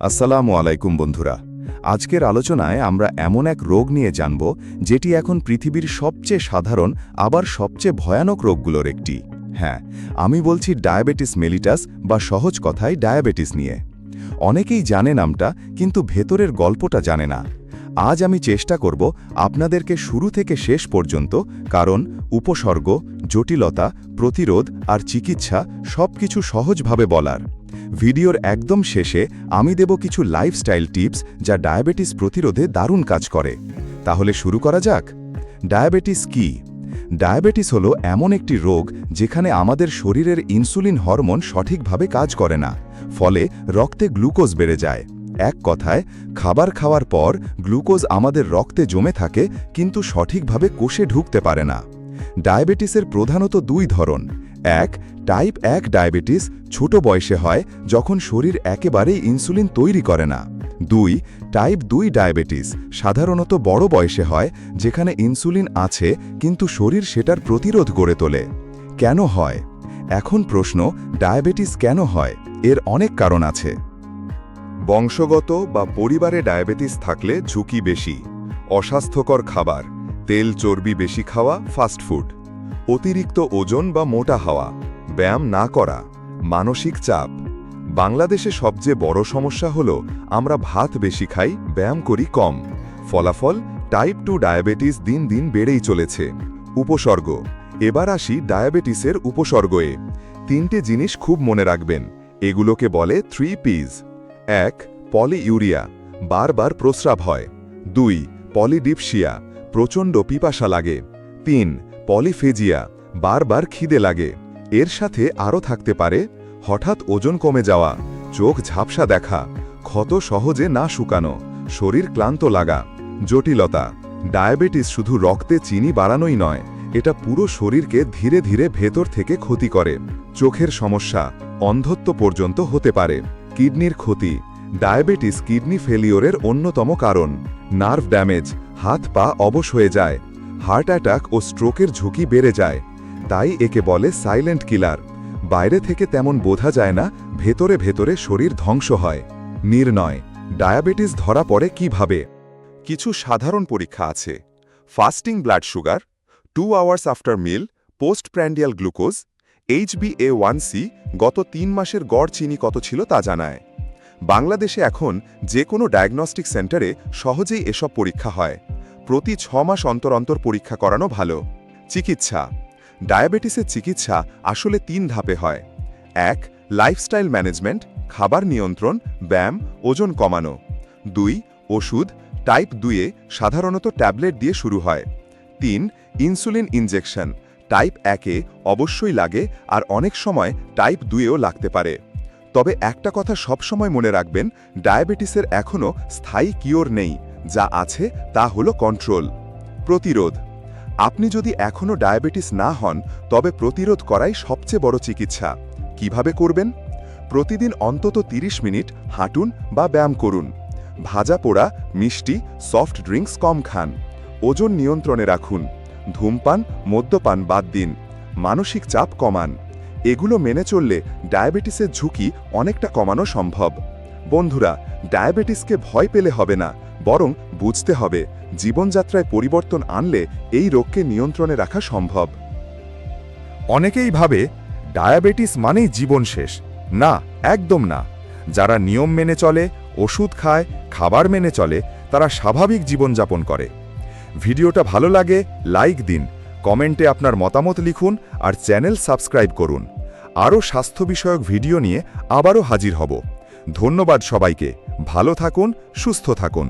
আসসালামু আলাইকুম বন্ধুরা। আজকের আলোচনায় আমরা এমন এক রোগ নিয়ে জানব, যেটি এখন পৃথিবীর সবচেয়ে সাধারণ, আবার সবচেয়ে ভয়ানক রোগগুলোর একটি। হ্যাঁ আমি বলছি ডায়াবেটিস মেলিটাস বা সহজ কথায় ডায়াবেটিস নিয়ে। অনেকেই জানে নামটা, কিন্তু ভেতরের গল্পটা জানে না। আজ আমি চেষ্টা করব আপনাদেরকে শুরু থেকে শেষ পর্যন্ত, কারণ উপসর্গ, জটিলতা, প্রতিরোধ আর চিকিৎসা সবকিছু সহজভাবে বলার। ভিডিওর একদম শেষে আমি দেব কিছু লাইফস্টাইল টিপস যা ডায়াবেটিস প্রতিরোধে দারুণ কাজ করে। তাহলে শুরু করা যাক। ডায়াবেটিস কি? ডায়াবেটিস হলো এমন একটি রোগ যেখানে আমাদের শরীরের ইনসুলিন হরমোন সঠিকভাবে কাজ করে না, ফলে রক্তে গ্লুকোজ বেড়ে যায়। এক কথায়, খাবার খাওয়ার পর গ্লুকোজ আমাদের রক্তে জমে থাকে, কিন্তু সঠিকভাবে কোষে ঢুকতে পারে না। ডায়াবেটিসের প্রধানত দুই ধরন। এক টাইপ এক ডায়াবেটিস ছোট বয়সে হয় যখন শরীর একেবারেই ইনসুলিন তৈরি করে না। দুই টাইপ দুই ডায়াবেটিস সাধারণত বড় বয়সে হয় যেখানে ইনসুলিন আছে কিন্তু শরীর সেটার প্রতিরোধ গড়ে তোলে। কেন হয়? এখন প্রশ্ন ডায়াবেটিস কেন হয়? এর অনেক কারণ আছে। বংশগত বা পরিবারে ডায়াবেটিস থাকলে ঝুঁকি বেশি। অস্বাস্থ্যকর খাবার, তেল চর্বি বেশি খাওয়া ফাস্টফুড অতিরিক্ত ওজন বা মোটা হওয়া, ব্যায়াম না করা, মানসিক চাপ। বাংলাদেশে সবচেয়ে বড় সমস্যা হল, আমরা ভাত বেশি খাই, ব্যায়াম করি কম। ফলাফল টাইপ টু ডায়াবেটিস দিন দিন বেড়েই চলেছে। উপসর্গ, এবার আসি ডায়াবেটিসের উপসর্গয়ে তিনটে জিনিস খুব মনে রাখবেন, এগুলোকে বলে থ্রি পিজ এক পলিইউরিয়া বারবার প্রস্রাব হয়। দুই পলিডিপসিয়া প্রচণ্ড পিপাসা লাগে। তিন পলিফেজিয়া বারবার খিদে লাগে। এর সাথে আরও থাকতে পারে, হঠাৎ ওজন কমে যাওয়া, চোখ ঝাপসা দেখা, ক্ষত সহজে না শুকানো, শরীর ক্লান্ত লাগা, জটিলতা। ডায়াবেটিস শুধু রক্তে চিনি বাড়ানোই নয়, এটা পুরো শরীরকে ধীরে ধীরে ভেতর থেকে ক্ষতি করে। চোখের সমস্যা অন্ধত্ব পর্যন্ত হতে পারে। কিডনির ক্ষতি, ডায়াবেটিস কিডনি ফেলিওরের অন্যতম কারণ। নার্ভ ড্যামেজ, হাত পা অবশ হয়ে যায় হার্ট অ্যাটাক ও স্ট্রোকের ঝুঁকি বেড়ে যায়। তাই একে বলে সাইলেন্ট কিলার। বাইরে থেকে তেমন বোঝা যায় না, ভেতরে ভেতরে শরীর ধ্বংস হয়। নির্ণয়, ডায়াবেটিস ধরা পড়ে কীভাবে? কিছু সাধারণ পরীক্ষা আছে। Fasting blood sugar, two hours after meal post prandial glucose, HbA one C, গত তিন মাসের গড় চিনি কত ছিল তা জানায়। বাংলাদেশে এখন যে কোনো ডায়াগনস্টিক সেন্টারে সহজেই এসব পরীক্ষা হয়। প্রতি ছ মাস অন্তর অন্তর পরীক্ষা করানো ভালো। চিকিৎসা। ডায়াবেটিসের চিকিৎসা আসলে তিন ধাপে হয়। এক লাইফস্টাইল ম্যানেজমেন্ট খাবার নিয়ন্ত্রণ, ব্যায়াম, ওজন কমানো। দুই, ওষুধ টাইপ দুয়ে সাধারণত ট্যাবলেট দিয়ে শুরু হয়। তিন ইনসুলিন ইনজেকশন টাইপ একে অবশ্যই লাগে আর অনেক সময় টাইপ দুয়েও লাগতে পারে। তবে একটা কথা সবসময় মনে রাখবেন, ডায়াবেটিসের এখনও স্থায়ী কিওর নেই। যা আছে তা হলো কন্ট্রোল প্রতিরোধ। আপনি যদি এখনও ডায়াবেটিস না হন, তবে প্রতিরোধ করাই সবচেয়ে বড় চিকিৎসা। কীভাবে করবেন? প্রতিদিন অন্তত 30 মিনিট হাঁটুন বা ব্যায়াম করুন। ভাজা পোড়া, মিষ্টি সফট ড্রিঙ্কস কম খান। ওজন নিয়ন্ত্রণে রাখুন। ধূমপান, মদ্যপান বাদ দিন। মানসিক চাপ কমান। এগুলো মেনে চললে ডায়াবেটিসের ঝুঁকি অনেকটা কমানো সম্ভব। বন্ধুরা ডায়াবেটিসকে ভয় পেলে হবে না। বরং বুঝতে হবে, জীবনযাত্রায় পরিবর্তন আনলে এই রোগকে নিয়ন্ত্রণে রাখা সম্ভব। অনেকেই ভাবে, ডায়াবেটিস মানেই জীবন শেষ। না, একদম না। যারা নিয়ম মেনে চলে, ওষুধ খায়, খাবার মেনে চলে, তারা স্বাভাবিক জীবনযাপন করে। ভিডিওটা ভালো লাগে, লাইক দিন, কমেন্টে আপনার মতামত লিখুন আর চ্যানেল সাবস্ক্রাইব করুন। আরও স্বাস্থ্য বিষয়ক ভিডিও নিয়ে আবারও হাজির হব। ধন্যবাদ সবাইকে। ভালো থাকুন, সুস্থ থাকুন।